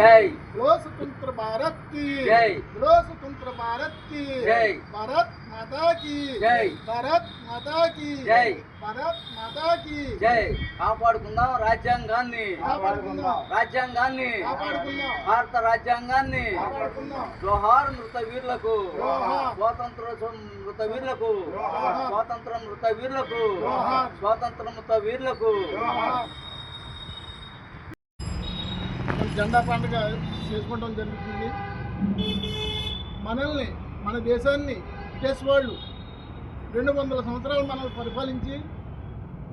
జై बोलो स्वतंत्र भारत की जय। बोलो स्वतंत्र भारत की जय। भारत माता की जय। भारत माता की जय। भारत माता की జై కాపాడుకుందాం రాజ్యాంగాన్ని కాపాడుకుందాం రాజ్యాంగాన్ని కాపాడుకుందాం భారత రాజ్యాంగాన్ని కాపాడుకుందాం జోహార్ మృత వీరులకు జోహార్. స్వాతంత్ర మృత వీరులకు జోహార్. స్వాతంత్ర మృత వీరులకు జోహార్. స్వాతంత్ర మృత వీరులకు మన జెండా పండుగ చేసుకోవడం జరుగుతుంది. మనల్ని మన దేశాన్ని బ్రిటిష్ వాళ్ళు రెండు వందల సంవత్సరాలు మనల్ని పరిపాలించి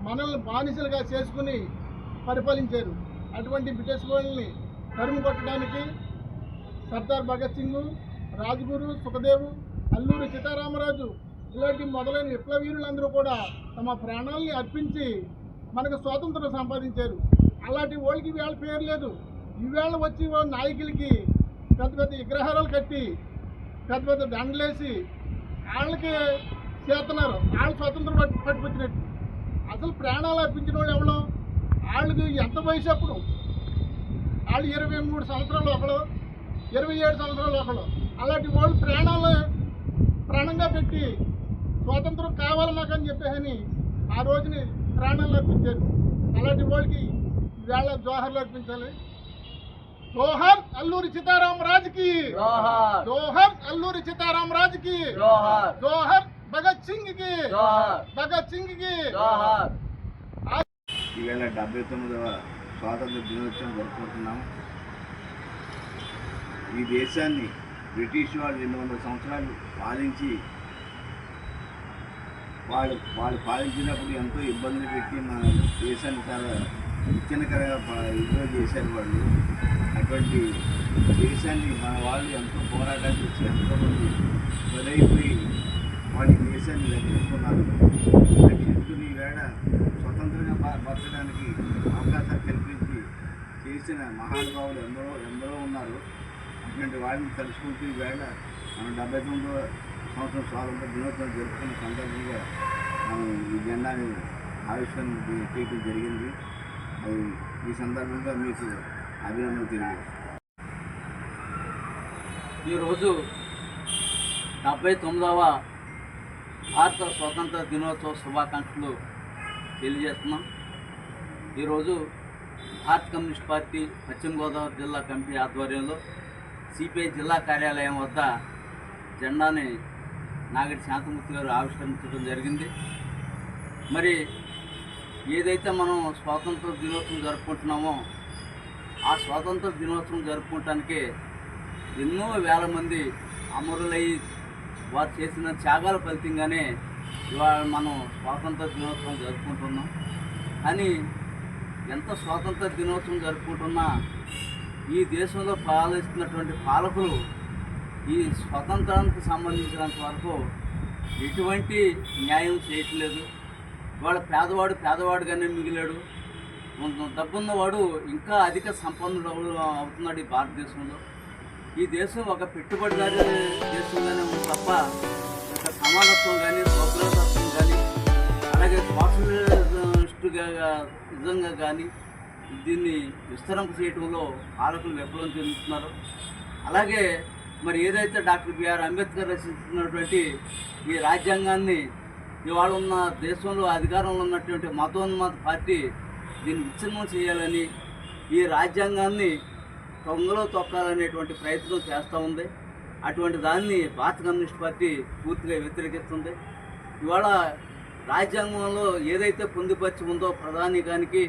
మనల్ని బానిసలుగా చేసుకుని పరిపాలించారు. అటువంటి బ్రిటిష్ వాళ్ళని తరుము కొట్టడానికి సర్దార్ భగత్ సింగ్ రాజ్గురు సుఖదేవు అల్లూరి సీతారామరాజు ఇలాంటి మొదలైన విప్లవీరులందరూ కూడా తమ ప్రాణాలని అర్పించి మనకు స్వాతంత్రం సంపాదించారు. అలాంటి వాళ్ళకి వాళ్ళ పేరు లేదు. ఈవేళ వచ్చి వాళ్ళ నాయకులకి పెద్ద పెద్ద విగ్రహాలు కట్టి పెద్ద పెద్ద దండలేసి వాళ్ళకి చేస్తున్నారు. వాళ్ళు స్వతంత్రం పట్టు పట్టుకొచ్చినట్టు. అసలు ప్రాణాలు అర్పించిన వాళ్ళు ఎవరు? వాళ్ళకి ఎంత వయసు అప్పుడు? వాళ్ళు ఇరవై మూడు సంవత్సరాలు ఒకడు ఇరవై ఏడు సంవత్సరాలు ఒకడు అలాంటి వాళ్ళు ప్రాణాలు ప్రాణంగా పెట్టి స్వాతంత్రం కావాలి మాకు అని చెప్పేసి ఆ రోజుని ప్రాణాలు అర్పించారు. అలాంటి వాళ్ళకి వేళ జోహర్లు అర్పించాలి. జోహర్ అల్లూరి సీతారాం రాజుకి. జోహార్. జోహర్ అల్లూరి సీతారాం రాజుకి. జోహార్. జోహర్ భగత్ సింగ్కి జోహార్. భగత్ సింగ్కి ఈవేళ డెబ్బై తొమ్మిదవ స్వాతంత్ర దినోత్సవం జరుపుకుంటున్నాం ఈ దేశాన్ని బ్రిటిష్ వాళ్ళు రెండు వందల సంవత్సరాలు పాలించి వాళ్ళు వాళ్ళు పాలించినప్పుడు ఎంతో ఇబ్బందులు పెట్టి మన దేశాన్ని చాలా విచ్ఛిన్నకరంగా ఇదిగా చేశారు వాళ్ళు. అటువంటి దేశాన్ని మన వాళ్ళు ఎంతో పోరాటం చేసి ఎంతోమంది బలైపోయి వాళ్ళ దేశాన్ని రక్షించుకున్నారు రక్షించుకుని వేళ స్వతంత్రంగా బతకడానికి అవకాశాలు కల్పించి చేసిన మహానుభావులు ఎందరో ఎందరో ఉన్నారు. అటువంటి వాళ్ళని తలుచుకుంటూ వేళ మనం డెబ్బై తొమ్మిదో సంవత్సరం స్వాతంత్ర దినోత్సవం జరుపుకున్న సందర్భంగా మనం ఈ జెండాని ఆవిష్కరణ చేయడం జరిగింది. అది ఈ సందర్భంగా మీకు అభినందనలు తెలియజేస్తాను ఈరోజు డెబ్బై తొమ్మిదవ భారత స్వతంత్ర దినోత్సవ శుభాకాంక్షలు తెలియజేస్తున్నాం. ఈరోజు భారత కమ్యూనిస్ట్ పార్టీ పశ్చిమ గోదావరి జిల్లా కమిటీ ఆధ్వర్యంలో సిపిఐ జిల్లా కార్యాలయం వద్ద జెండాని నాగటి శాంతమూర్తి గారు ఆవిష్కరించడం జరిగింది. మరి ఏదైతే మనం స్వాతంత్ర దినోత్సవం జరుపుకుంటున్నామో ఆ స్వాతంత్ర దినోత్సవం జరుపుకోవటానికే ఎన్నో వేల మంది అమరులై వారు చేసిన త్యాగాల ఫలితంగానే ఇవాళ మనం స్వాతంత్ర దినోత్సవం జరుపుకుంటున్నాం. కానీ ఎంత స్వాతంత్ర దినోత్సవం జరుపుకుంటున్నా ఈ దేశంలో పాలిస్తున్నటువంటి పాలకులు ఈ స్వతంత్రానికి సంబంధించినంత వరకు ఎటువంటి న్యాయం చేయట్లేదు. వాళ్ళ పేదవాడు పేదవాడుగానే మిగిలాడు. డబ్బున్నవాడు ఇంకా అధిక సంపన్నుడు అవుతున్నాడు ఈ భారతదేశంలో. ఈ దేశం ఒక పెట్టుబడిదారి దేశంగానే ఉంది తప్ప ఒక సమానత్వం కానీ సౌకర్యతత్వం కానీ అలాగే సోషలిస్టుగా నిజంగా కానీ దీన్ని విస్తరింప చేయడంలో పాలకులు విఫలం చెందుతున్నారు. అలాగే మరి ఏదైతే డాక్టర్ బిఆర్ అంబేద్కర్ రచించినటువంటి ఈ రాజ్యాంగాన్ని ఇవాళ ఉన్న దేశంలో అధికారంలో ఉన్నటువంటి మతోన్మత పార్టీ దీన్ని విచ్ఛిన్నం చేయాలని ఈ రాజ్యాంగాన్ని తొంగలో తొక్కాలనేటువంటి ప్రయత్నం చేస్తూ ఉంది. అటువంటి దాన్ని భారత కమ్యూనిస్ట్ పార్టీ పూర్తిగా వ్యతిరేకిస్తుంది. ఇవాళ రాజ్యాంగంలో ఏదైతే పొందుపరిచి ఉందో ప్రధానికానికి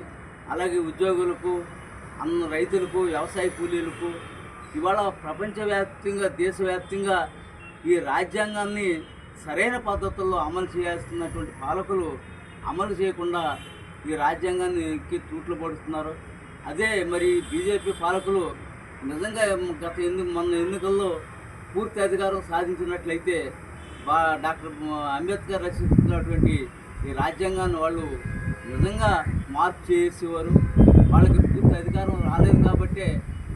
అలాగే ఉద్యోగులకు అన్న రైతులకు వ్యవసాయ కూలీలకు ఇవాళ ప్రపంచవ్యాప్తంగా దేశవ్యాప్తంగా ఈ రాజ్యాంగాన్ని సరైన పద్ధతుల్లో అమలు చేయాల్సినటువంటి పాలకులు అమలు చేయకుండా ఈ రాజ్యాంగాన్ని తూట్లు పడుతున్నారు. అదే మరి బీజేపీ పాలకులు నిజంగా గత ఎన్ని మొన్న ఎన్నికల్లో పూర్తి అధికారం సాధించినట్లయితే బా డాక్టర్ అంబేద్కర్ రచించినటువంటి ఈ రాజ్యాంగాన్ని వాళ్ళు నిజంగా మార్పు చేసేవారు. వాళ్ళకి పూర్తి అధికారం రాలేదు కాబట్టే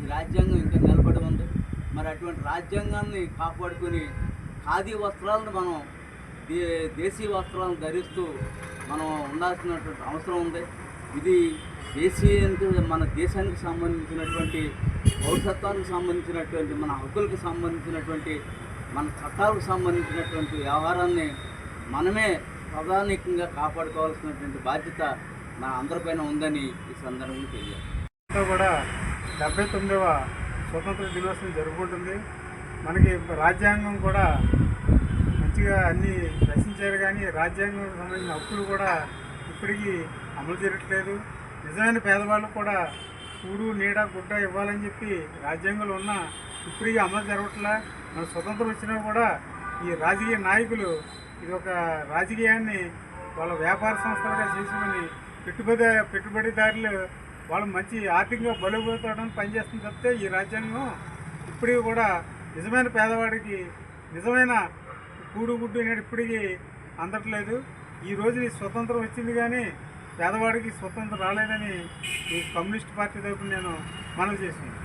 ఈ రాజ్యాంగం ఇంకా నిలబడి ఉంది. మరి అటువంటి రాజ్యాంగాన్ని కాపాడుకొని ఖాదీ వస్త్రాలను మనం దే దేశీయ వస్త్రాలను ధరిస్తూ మనం ఉండాల్సినటువంటి అవసరం ఉంది. ఇది దేశీయానికి మన దేశానికి సంబంధించినటువంటి పౌరసత్వానికి సంబంధించినటువంటి మన హక్కులకు సంబంధించినటువంటి మన చట్టాలకు సంబంధించినటువంటి వ్యవహారాన్ని మనమే ప్రధానికంగా కాపాడుకోవాల్సినటువంటి బాధ్యత మన అందరిపైన ఉందని ఈ సందర్భంగా తెలియాలి కూడా డెబ్బై తొమ్మిదవ స్వతంత్ర దినోత్సవం జరుపుకుంటుంది. మనకి రాజ్యాంగం కూడా మంచిగా అన్ని రచించారు కానీ రాజ్యాంగం సంబంధించిన హక్కులు కూడా ఇప్పటికీ అమలు జరగట్లేదు. నిజమైన పేదవాళ్ళు కూడా కూడు నీడ గుడ్డ ఇవ్వాలని చెప్పి రాజ్యాంగంలో ఉన్న ఇప్పటికీ అమలు జరగట్లా. మన స్వతంత్రం వచ్చినా కూడా ఈ రాజకీయ నాయకులు ఇది ఒక రాజకీయాన్ని వాళ్ళ వ్యాపార సంస్థలుగా చేసుకుని పెట్టుబడి పెట్టుబడిదారులు వాళ్ళు మంచి ఆర్థికంగా బలుపోతాడని పనిచేస్తుంది తప్పితే ఈ రాజ్యాంగం ఇప్పటికీ కూడా నిజమైన పేదవాడికి నిజమైన కూడుగుడ్డు గుడ్డు ఇప్పటికీ అందట్లేదు. ఈ రోజు స్వతంత్రం వచ్చింది కానీ పేదవాడికి స్వతంత్రం రాలేదని ఈ కమ్యూనిస్ట్ పార్టీ తరపున నేను మనవి చేసింది